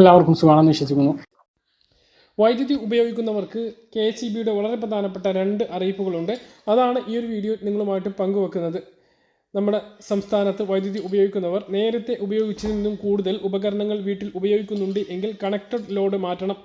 എല്ലാവർക്കും സുഖമാണെന്ന് വിശ്വസിക്കുന്നു. വൈദ്യുതി ഉപയോഗിക്കുന്നവർക്ക് കെ എസ് ഇ ബിയുടെ വളരെ പ്രധാനപ്പെട്ട രണ്ട് അറിയിപ്പുകളുണ്ട്. അതാണ് ഈ ഒരു വീഡിയോ നിങ്ങളുമായിട്ട് പങ്കുവെക്കുന്നത്. നമ്മുടെ സംസ്ഥാനത്ത് വൈദ്യുതി ഉപയോഗിക്കുന്നവർ നേരത്തെ ഉപയോഗിച്ചതിൽ നിന്നും കൂടുതൽ ഉപകരണങ്ങൾ വീട്ടിൽ ഉപയോഗിക്കുന്നുണ്ട് എങ്കിൽ കണക്റ്റഡ് ലോഡ് മാറ്റണം.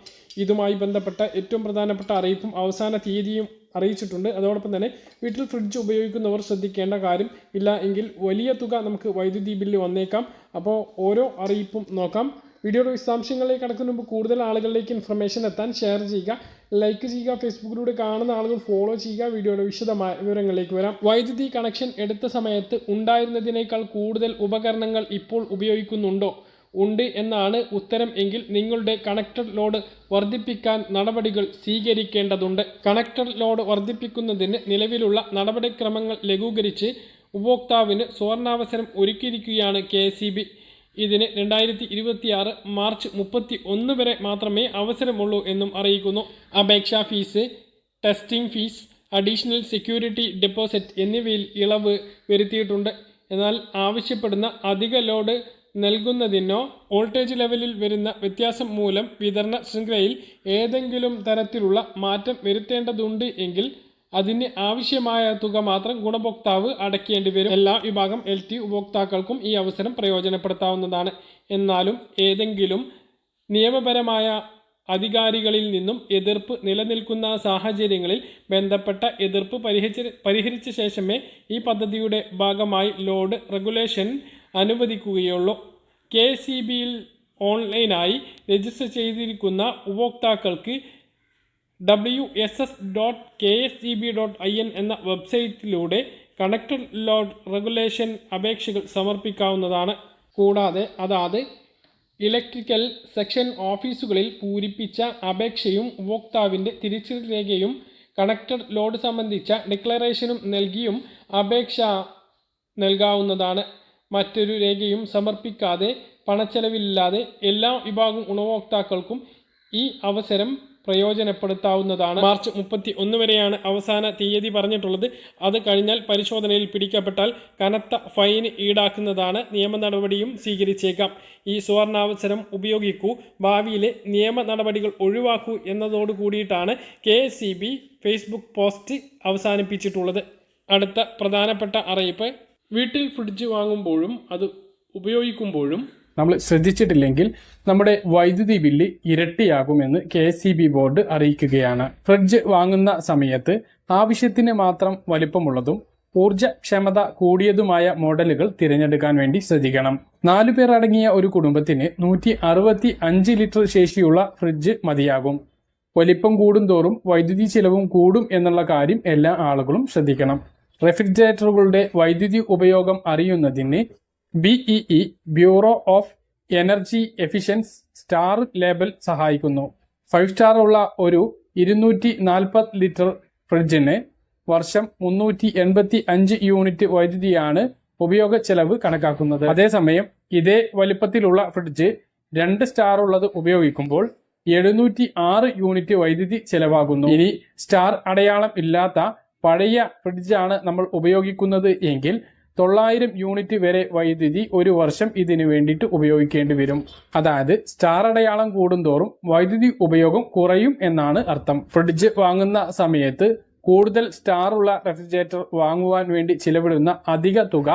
ഇതുമായി ബന്ധപ്പെട്ട ഏറ്റവും പ്രധാനപ്പെട്ട അറിയിപ്പും അവസാന തീയതിയും അറിയിച്ചിട്ടുണ്ട്. അതോടൊപ്പം തന്നെ വീട്ടിൽ ഫ്രിഡ്ജ് ഉപയോഗിക്കുന്നവർ ശ്രദ്ധിക്കേണ്ട കാര്യം ഇല്ല എങ്കിൽ വലിയ തുക നമുക്ക് വൈദ്യുതി ബില്ല് വന്നേക്കാം. അപ്പോൾ ഓരോ അറിയിപ്പും നോക്കാം. വീഡിയോയുടെ വിശദാംശങ്ങളിലേക്ക് കടക്കുന്ന മുമ്പ് കൂടുതൽ ആളുകളിലേക്ക് ഇൻഫർമേഷൻ എത്താൻ ഷെയർ ചെയ്യുക ലൈക്ക് ചെയ്യുക ഫേസ്ബുക്കിലൂടെ കാണുന്ന ആളുകൾ ഫോളോ ചെയ്യുക വീഡിയോയുടെ വിശദമായ വിവരങ്ങളിലേക്ക് വരാം. വൈദ്യുതി കണക്ഷൻ എടുത്ത സമയത്ത് ഉണ്ടായിരുന്നതിനേക്കാൾ കൂടുതൽ ഉപകരണങ്ങൾ ഇപ്പോൾ ഉപയോഗിക്കുന്നുണ്ടോ? ഉണ്ട് എന്നാണ് ഉത്തരം എങ്കിൽ നിങ്ങളുടെ കണക്റ്റഡ് ലോഡ് വർദ്ധിപ്പിക്കാൻ നടപടികൾ സ്വീകരിക്കേണ്ടതുണ്ട്. കണക്റ്റഡ് ലോഡ് വർദ്ധിപ്പിക്കുന്നതിന് നിലവിലുള്ള നടപടിക്രമങ്ങൾ ലഘൂകരിച്ച് ഉപഭോക്താവിന് സുവർണാവസരം ഒരുക്കിയിരിക്കുകയാണ് കെ ഇതിന് രണ്ടായിരത്തി ഇരുപത്തിയാറ് മാർച്ച് മുപ്പത്തി ഒന്ന് വരെ മാത്രമേ അവസരമുള്ളൂ എന്നും അറിയിക്കുന്നു. അപേക്ഷാ fee testing fee additional security deposit എന്നിവയിൽ ഇളവ് വരുത്തിയിട്ടുണ്ട്. എന്നാൽ ആവശ്യപ്പെടുന്ന അധിക ലോഡ് നൽകുന്നതിനോ വോൾട്ടേജ് ലെവലിൽ വരുന്ന വ്യത്യാസം മൂലം വിതരണ ശൃംഖലയിൽ ഏതെങ്കിലും തരത്തിലുള്ള മാറ്റം വരുത്തേണ്ടതുണ്ട് എങ്കിൽ അതിന് ആവശ്യമായ തുക മാത്രം ഗുണഭോക്താവ് അടയ്ക്കേണ്ടി വരും എല്ലാ വിഭാഗം എൽ ടി ഉപഭോക്താക്കൾക്കും ഈ അവസരം പ്രയോജനപ്പെടുത്താവുന്നതാണ്. എന്നാലും ഏതെങ്കിലും നിയമപരമായ അധികാരികളിൽ നിന്നും എതിർപ്പ് നിലനിൽക്കുന്ന സാഹചര്യങ്ങളിൽ ബന്ധപ്പെട്ട എതിർപ്പ് പരിഹരിച്ച പരിഹരിച്ച ശേഷമേ ഈ പദ്ധതിയുടെ ഭാഗമായി ലോഡ് റെഗുലേഷൻ അനുവദിക്കുകയുള്ളൂ. കെ സി ബിയിൽ ഓൺലൈനായി രജിസ്റ്റർ ചെയ്തിരിക്കുന്ന ഉപഭോക്താക്കൾക്ക് W S S dot K S E B dot I N എന്ന വെബ്സൈറ്റിലൂടെ കണക്റ്റഡ് ലോഡ് റെഗുലേഷൻ അപേക്ഷകൾ സമർപ്പിക്കാവുന്നതാണ്. കൂടാതെ അതാത് ഇലക്ട്രിക്കൽ സെക്ഷൻ ഓഫീസുകളിൽ പൂരിപ്പിച്ച അപേക്ഷയും ഉപഭോക്താവിന്റെ തിരിച്ചു രേഖയും കണക്റ്റഡ് ലോഡ് സംബന്ധിച്ച ഡിക്ലറേഷനും നൽകിയും അപേക്ഷ നൽകാവുന്നതാണ്. മറ്റൊരു രേഖയും സമർപ്പിക്കാതെ പണച്ചെലവില്ലാതെ എല്ലാ വിഭാഗം ഗുണഭോക്താക്കൾക്കും ഈ അവസരം പ്രയോജനപ്പെടുത്താവുന്നതാണ്. മാർച്ച് മുപ്പത്തി ഒന്ന് വരെയാണ് അവസാന തീയതി പറഞ്ഞിട്ടുള്ളത്. അത് കഴിഞ്ഞാൽ പരിശോധനയിൽ പിടിക്കപ്പെട്ടാൽ കനത്ത ഫൈൻ ഈടാക്കുന്നതാണ് നിയമ നടപടിയും സ്വീകരിച്ചേക്കാം. ഈ സുവർണാവസരം ഉപയോഗിക്കൂ. ഭാവിയിലെ നിയമ നടപടികൾ ഒഴിവാക്കൂ എന്നതോട് കൂടിയിട്ടാണ് കെ ഫേസ്ബുക്ക് പോസ്റ്റ് അവസാനിപ്പിച്ചിട്ടുള്ളത്. അടുത്ത പ്രധാനപ്പെട്ട അറിയിപ്പ്. വീട്ടിൽ ഫ്രിഡ്ജ് വാങ്ങുമ്പോഴും അത് ഉപയോഗിക്കുമ്പോഴും നമ്മൾ ശ്രദ്ധിച്ചിട്ടില്ലെങ്കിൽ നമ്മുടെ വൈദ്യുതി ബില്ല് ഇരട്ടിയാകുമെന്ന് കെ എസ് ബോർഡ് അറിയിക്കുകയാണ്. ഫ്രിഡ്ജ് വാങ്ങുന്ന സമയത്ത് ആവശ്യത്തിന് മാത്രം വലിപ്പമുള്ളതും ഊർജക്ഷമത കൂടിയതുമായ മോഡലുകൾ തിരഞ്ഞെടുക്കാൻ വേണ്ടി ശ്രദ്ധിക്കണം. നാലു പേർ അടങ്ങിയ ഒരു കുടുംബത്തിന് നൂറ്റി അറുപത്തി അഞ്ച് ലിറ്റർ ശേഷിയുള്ള ഫ്രിഡ്ജ് മതിയാകും. വലിപ്പം കൂടുന്തോറും വൈദ്യുതി ചിലവും കൂടും എന്നുള്ള കാര്യം എല്ലാ ആളുകളും ശ്രദ്ധിക്കണം. റെഫ്രിജറേറ്ററുകളുടെ വൈദ്യുതി ഉപയോഗം അറിയുന്നതിന് BEE bureau of energy efficiency star label സഹായിക്കുന്നു. ഫൈവ് സ്റ്റാർ ഉള്ള ഒരു ഇരുന്നൂറ്റി നാൽപ്പത് ലിറ്റർ ഫ്രിഡ്ജിന് വർഷം മുന്നൂറ്റി എൺപത്തി അഞ്ച് യൂണിറ്റ് വൈദ്യുതിയാണ് ഉപയോഗ ചെലവ് കണക്കാക്കുന്നത്. അതേസമയം ഇതേ വലിപ്പത്തിലുള്ള ഫ്രിഡ്ജ് രണ്ട് സ്റ്റാർ ഉള്ളത് ഉപയോഗിക്കുമ്പോൾ എഴുന്നൂറ്റി ആറ് യൂണിറ്റ് വൈദ്യുതി ചെലവാകുന്നു. ഇനി സ്റ്റാർ അടയാളം ഇല്ലാത്ത പഴയ ഫ്രിഡ്ജാണ് നമ്മൾ ഉപയോഗിക്കുന്നത് എങ്കിൽ തൊള്ളായിരം യൂണിറ്റ് വരെ വൈദ്യുതി ഒരു വർഷം ഇതിനു വേണ്ടിയിട്ട് ഉപയോഗിക്കേണ്ടി വരും. അതായത് സ്റ്റാർ അടയാളം കൂടുന്തോറും വൈദ്യുതി ഉപയോഗം കുറയും എന്നാണ് അർത്ഥം. ഫ്രിഡ്ജ് വാങ്ങുന്ന സമയത്ത് കൂടുതൽ സ്റ്റാർ ഉള്ള റെഫ്രിജറേറ്റർ വാങ്ങുവാൻ വേണ്ടി ചിലവിടുന്ന അധിക തുക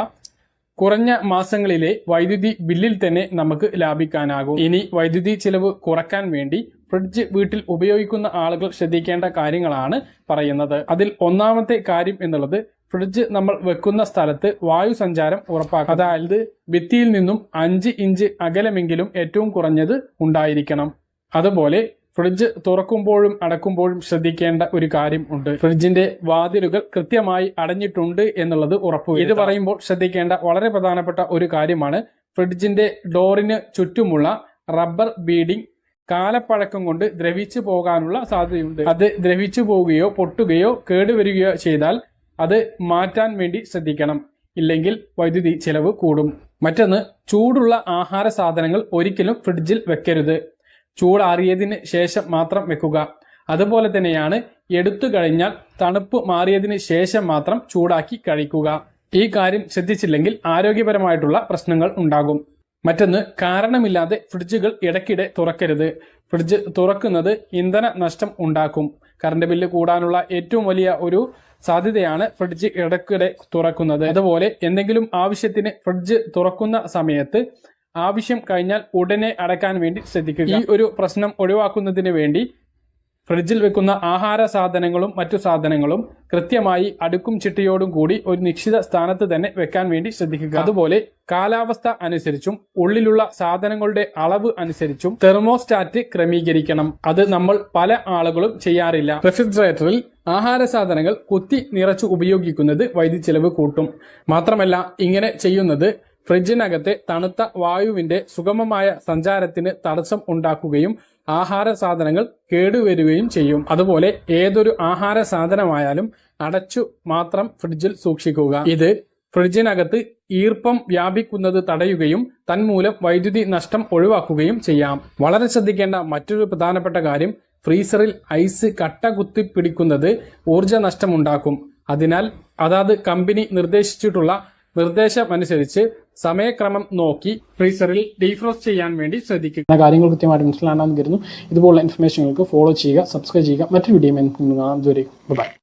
കുറഞ്ഞ മാസങ്ങളിലെ വൈദ്യുതി ബില്ലിൽ തന്നെ നമുക്ക് ലാഭിക്കാനാകും. ഇനി വൈദ്യുതി ചിലവ് കുറയ്ക്കാൻ വേണ്ടി ഫ്രിഡ്ജ് വീട്ടിൽ ഉപയോഗിക്കുന്ന ആളുകൾ ശ്രദ്ധിക്കേണ്ട കാര്യങ്ങളാണ് പറയുന്നത്. അതിൽ ഒന്നാമത്തെ കാര്യം എന്നുള്ളത് ഫ്രിഡ്ജ് നമ്മൾ വെക്കുന്ന സ്ഥലത്ത് വായു സഞ്ചാരം ഉറപ്പാക്കുക അതായത് ഭിത്തിയിൽ നിന്നും അഞ്ച് ഇഞ്ച് അകലമെങ്കിലും ഏറ്റവും കുറഞ്ഞത് ഉണ്ടായിരിക്കണം. അതുപോലെ ഫ്രിഡ്ജ് തുറക്കുമ്പോഴും അടക്കുമ്പോഴും ശ്രദ്ധിക്കേണ്ട ഒരു കാര്യം ഉണ്ട്. ഫ്രിഡ്ജിന്റെ വാതിലുകൾ കൃത്യമായി അടഞ്ഞിട്ടുണ്ട് എന്നുള്ളത് ഉറപ്പ് ഇത് പറയുമ്പോൾ ശ്രദ്ധിക്കേണ്ട വളരെ പ്രധാനപ്പെട്ട ഒരു കാര്യമാണ് ഫ്രിഡ്ജിന്റെ ഡോറിന് ചുറ്റുമുള്ള റബ്ബർ ബീഡിംഗ് കാലപ്പഴക്കം കൊണ്ട് ദ്രവിച്ചു പോകാനുള്ള സാധ്യതയുണ്ട്. അത് ദ്രവിച്ചു പോവുകയോ പൊട്ടുകയോ കേടുവരികയോ ചെയ്താൽ അത് മാറ്റാൻ വേണ്ടി ശ്രദ്ധിക്കണം. ഇല്ലെങ്കിൽ വൈദ്യുതി ചെലവ് കൂടും. മറ്റൊന്ന് ചൂടുള്ള ആഹാര സാധനങ്ങൾ ഒരിക്കലും ഫ്രിഡ്ജിൽ വെക്കരുത്. ചൂടാറിയതിന് ശേഷം മാത്രം വെക്കുക. അതുപോലെ തന്നെയാണ് എടുത്തു കഴിഞ്ഞാൽ തണുപ്പ് മാറിയതിന് ശേഷം മാത്രം ചൂടാക്കി കഴിക്കുക. ഈ കാര്യം ശ്രദ്ധിച്ചില്ലെങ്കിൽ ആരോഗ്യപരമായിട്ടുള്ള പ്രശ്നങ്ങൾ ഉണ്ടാകും. മറ്റൊന്ന് കാരണമില്ലാതെ ഫ്രിഡ്ജുകൾ ഇടയ്ക്കിടെ തുറക്കരുത്. ഫ്രിഡ്ജ് തുറക്കുന്നത് ഇന്ധന നഷ്ടം ഉണ്ടാക്കും. കറണ്ട് ബില്ല് കൂടാനുള്ള ഏറ്റവും വലിയ ഒരു സാധ്യതയാണ് ഫ്രിഡ്ജ് ഇടയ്ക്കിടെ തുറക്കുന്നത്. അതുപോലെ എന്തെങ്കിലും ആവശ്യത്തിന് ഫ്രിഡ്ജ് തുറക്കുന്ന സമയത്ത് ആവശ്യം കഴിഞ്ഞാൽ ഉടനെ അടയ്ക്കാൻ വേണ്ടി ശ്രദ്ധിക്കുക. ഈ ഒരു പ്രശ്നം ഒഴിവാക്കുന്നതിന് വേണ്ടി ഫ്രിഡ്ജിൽ വെക്കുന്ന ആഹാര സാധനങ്ങളും മറ്റു സാധനങ്ങളും കൃത്യമായി അടുക്കും ചിട്ടയോടും കൂടി ഒരു നിശ്ചിത സ്ഥാനത്ത് തന്നെ വെക്കാൻ വേണ്ടി ശ്രദ്ധിക്കുക. അതുപോലെ കാലാവസ്ഥ അനുസരിച്ചും ഉള്ളിലുള്ള സാധനങ്ങളുടെ അളവ് അനുസരിച്ചും തെർമോസ്റ്റാറ്റ് ക്രമീകരിക്കണം. അത് നമ്മൾ പല ആളുകളും ചെയ്യാറില്ല. റെഫ്രിജറേറ്ററിൽ ആഹാര സാധനങ്ങൾ കുത്തി നിറച്ചു ഉപയോഗിക്കുന്നത് വൈദ്യുതി ചെലവ് കൂട്ടും. മാത്രമല്ല ഇങ്ങനെ ചെയ്യുന്നത് ഫ്രിഡ്ജിനകത്തെ തണുത്ത വായുവിന്റെ സുഗമമായ സഞ്ചാരത്തിന് തടസ്സം ഉണ്ടാക്കുകയും ആഹാര സാധനങ്ങൾ കേടുവരുകയും ചെയ്യും. അതുപോലെ ഏതൊരു ആഹാര സാധനമായാലും അടച്ചു മാത്രം ഫ്രിഡ്ജിൽ സൂക്ഷിക്കുക. ഇത് ഫ്രിഡ്ജിനകത്ത് ഈർപ്പം വ്യാപിക്കുന്നത് തടയുകയും തന്മൂലം വൈദ്യുതി നഷ്ടം ഒഴിവാക്കുകയും ചെയ്യാം. വളരെ ശ്രദ്ധിക്കേണ്ട മറ്റൊരു പ്രധാനപ്പെട്ട കാര്യം ഫ്രീസറിൽ ഐസ് കട്ട കുത്തി പിടിക്കുന്നത് ഊർജ നഷ്ടമുണ്ടാക്കും അതിനാൽ അതാത് കമ്പനി നിർദ്ദേശിച്ചിട്ടുള്ള നിർദ്ദേശമനുസരിച്ച് സമയക്രമം നോക്കി ഫ്രീസറിൽ ഡീഫ്രോസ്റ്റ് ചെയ്യാൻ വേണ്ടി ശ്രദ്ധിക്കുക. കാര്യങ്ങൾ കൃത്യമായിട്ട് മനസ്സിലാണെന്ന് കരുതുന്നു. ഇതുപോലുള്ള ഇൻഫർമേഷനുകൾക്ക് ഫോളോ ചെയ്യുക സബ്സ്ക്രൈബ് ചെയ്യുക. മറ്റൊരു വീഡിയോ കാണാം. ഇതുവരെ ബൈ